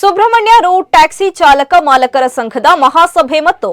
Subrahmanya road taxi ಚಾಲಕ ಮಾಲಕರ ಸಂಘದ ಮಹಾಸಭೆ ಮತ್ತು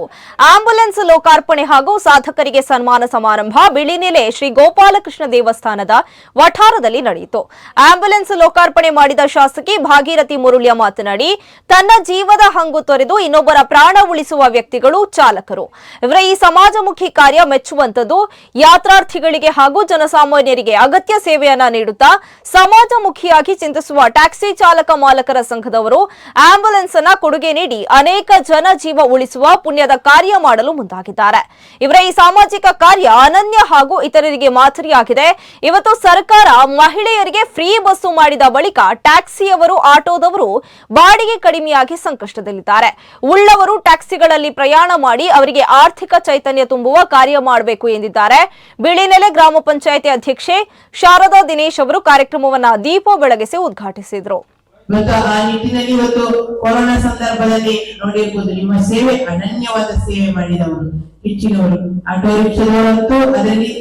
ಆಂಬ್ಯುಲೆನ್ಸ್ ಲೋಕಾರ್ಪಣೆ ಹಾಗೂ ಸಾಧಕರಿಗೆ ಸನ್ಮಾನ ಸಮಾರಂಭ ಬಿಳಿನೆಲೆ ಶ್ರೀ ಗೋಪಾಲಕೃಷ್ಣ ದೇವಸ್ಥಾನದ ವಠಾರದಲ್ಲಿ ನಡೆಯಿತು. ಆಂಬ್ಯುಲೆನ್ಸ್ ಲೋಕಾರ್ಪಣೆ ಮಾಡಿದ ಶಾಸಕಿ ಭಾಗೀರಥಿ ಮುರುಳ್ಯ ಮಾತನಾಡಿ, ತನ್ನ ಜೀವದ ಹಂಗು ತೊರೆದು ಇನ್ನೊಬ್ಬರ ಪ್ರಾಣ ಉಳಿಸುವ ವ್ಯಕ್ತಿಗಳು ಚಾಲಕರು. ಇವರ ಈ ಸಮಾಜಮುಖಿ ಕಾರ್ಯ ಮೆಚ್ಚುವಂತದ್ದು ಯಾತ್ರಾರ್ಥಿಗಳಿಗೆ ಹಾಗೂ ಜನಸಾಮಾನ್ಯರಿಗೆ ಅಗತ್ಯ ಸೇವೆಯನ್ನ ನೀಡುತ್ತಾ ಸಮಾಜಮುಖಿಯಾಗಿ ಚಿಂತಿಸುವ ಟ್ಯಾಕ್ಸಿ ಚಾಲಕ ಮಾಲಕರ ಸಂಘದವರು ಆಂಬ್ಯುಲೆನ್ಸ್ ಅನ್ನ ಕೊಡುಗೆ ನೀಡಿ ಅನೇಕ ಜನ ಜೀವ ಉಳಿಸುವ ಪುಣ್ಯದ ಕಾರ್ಯ ಮಾಡಲು ಮುಂದಾಗಿದ್ದಾರೆ. ಇವರ ಈ ಸಾಮಾಜಿಕ ಕಾರ್ಯ ಅನನ್ಯ ಹಾಗೂ ಇತರರಿಗೆ ಮಾದರಿಯಾಗಿದೆ. ಇವತ್ತು ಸರ್ಕಾರ ಮಹಿಳೆಯರಿಗೆ ಫ್ರೀ ಬಸ್ಸು ಮಾಡಿದ ಬಳಿಕ ಟ್ಯಾಕ್ಸಿಯವರು, ಆಟೋದವರು ಬಾಡಿಗೆ ಕಡಿಮೆಯಾಗಿ ಸಂಕಷ್ಟದಲ್ಲಿದ್ದಾರೆ. ಉಳ್ಳವರು ಟ್ಯಾಕ್ಸಿಗಳಲ್ಲಿ ಪ್ರಯಾಣ ಮಾಡಿ ಅವರಿಗೆ ಆರ್ಥಿಕ ಚೈತನ್ಯ ತುಂಬುವ ಕಾರ್ಯ ಮಾಡಬೇಕು ಎಂದಿದ್ದಾರೆ. ಬಿಳಿನೆಲೆ ಗ್ರಾಮ ಪಂಚಾಯಿತಿ ಅಧ್ಯಕ್ಷೆ ಶಾರದಾ ದಿನೇಶ್ ಅವರು ಕಾರ್ಯಕ್ರಮವನ್ನು ದೀಪ ಬೆಳಗಿಸಿ ಉದ್ಘಾಟಿಸಿದರು. ಇವತ್ತು ಆ ನಿಟ್ಟಿನಲ್ಲಿ ಇವತ್ತು ಕೊರೋನಾ ಸಂದರ್ಭದಲ್ಲಿ ನೋಡಿರ್ಬೋದು ನಿಮ್ಮ ಸೇವೆ ಅನನ್ಯವಾದ ಸೇವೆ ಮಾಡಿದವರು, ಹೆಚ್ಚಿನವರು. ಆಟೋ ರಿಕ್ಷಾದವರಂತೂ ಅದರಲ್ಲಿ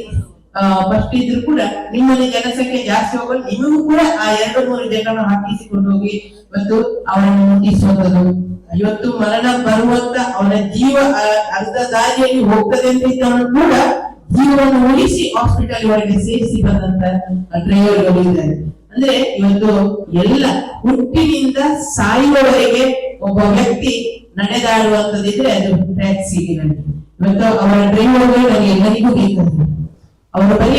ಫಸ್ಟ್ ಇದ್ರು ಕೂಡ ನಿಮ್ಮಲ್ಲಿ ಜನಸಂಖ್ಯೆ ಜಾಸ್ತಿ ಹೋಗಲು ನಿಮಗೂ ಕೂಡ ಆ ಎರಡು ಮೂರು ಜನರನ್ನು ಹಾಕಿಸಿಕೊಂಡು ಹೋಗಿ ಮತ್ತು ಅವರನ್ನು ಮುಟ್ಟಿಸುವಂತದ್ದು ಇವತ್ತು ಮರಣ ಬರುವಂತ ಅವನ ಜೀವ ಅರ್ಧ ದಾರಿಯಲ್ಲಿ ಹೋಗ್ತದೆ ಅಂತ ಇದ್ದವನು ಕೂಡ ಜೀವವನ್ನು ಉಳಿಸಿ ಹಾಸ್ಪಿಟಲ್ ವರೆಗೆ ಸೇರಿಸಿ ಬಂದಂತ ಡ್ರೈವರ್ಗಳು ಇದ್ದಾರೆ. ಅಂದ್ರೆ ಇವತ್ತು ಎಲ್ಲ ಹುಟ್ಟಿನಿಂದ ಸಾಯುವವರೆಗೆ ಒಬ್ಬ ವ್ಯಕ್ತಿ ನಡೆದಾಡುವಂತದಿದ್ರೆ ಅದು ಟ್ಯಾಕ್ಸಿ ಇವತ್ತು ಅವರ ಡ್ರೈವರ್ಗಳು ಎಲ್ಲರಿಗೂ ಬೇಕಾದ್ರು ಅವರ ಬಗ್ಗೆ